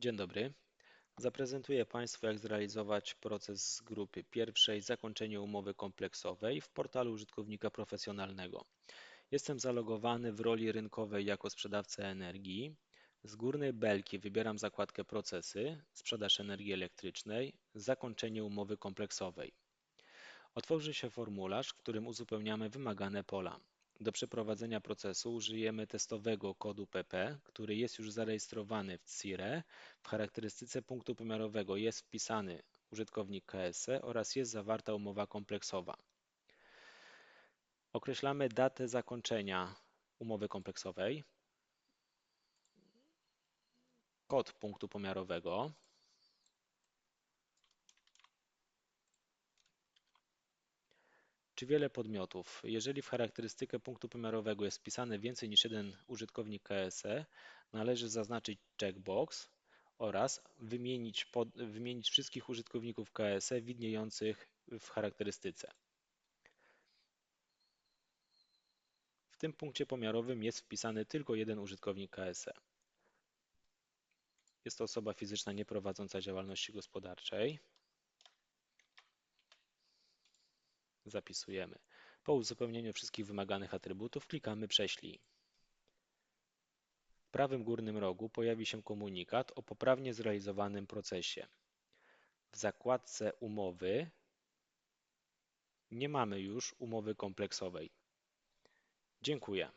Dzień dobry. Zaprezentuję Państwu, jak zrealizować proces z grupy pierwszej zakończenie umowy kompleksowej w portalu użytkownika profesjonalnego. Jestem zalogowany w roli rynkowej jako sprzedawca energii. Z górnej belki wybieram zakładkę Procesy, sprzedaż energii elektrycznej, zakończenie umowy kompleksowej. Otworzy się formularz, w którym uzupełniamy wymagane pola. Do przeprowadzenia procesu użyjemy testowego kodu PP, który jest już zarejestrowany w CIRE. W charakterystyce punktu pomiarowego jest wpisany użytkownik KSE oraz jest zawarta umowa kompleksowa. Określamy datę zakończenia umowy kompleksowej, kod punktu pomiarowego, Czy wiele podmiotów? Jeżeli w charakterystykę punktu pomiarowego jest wpisane więcej niż jeden użytkownik KSE, należy zaznaczyć checkbox oraz wymienić, pod, wymienić wszystkich użytkowników KSE widniejących w charakterystyce. W tym punkcie pomiarowym jest wpisany tylko jeden użytkownik KSE. Jest to osoba fizyczna nieprowadząca działalności gospodarczej. Zapisujemy. Po uzupełnieniu wszystkich wymaganych atrybutów klikamy Prześlij. W prawym górnym rogu pojawi się komunikat o poprawnie zrealizowanym procesie. W zakładce Umowy nie mamy już umowy kompleksowej. Dziękuję.